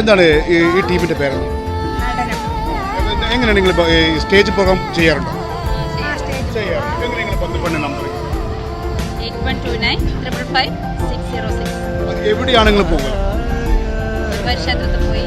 എന്താണ് ഈ ടീമിന്റെ പേര്? എങ്ങനെയാണ് നിങ്ങൾ സ്റ്റേജ് പ്രോഗ്രാം ചെയ്യാറുണ്ടോ? എവിടെയാണ് നിങ്ങൾ പോകുന്നത് പോയി.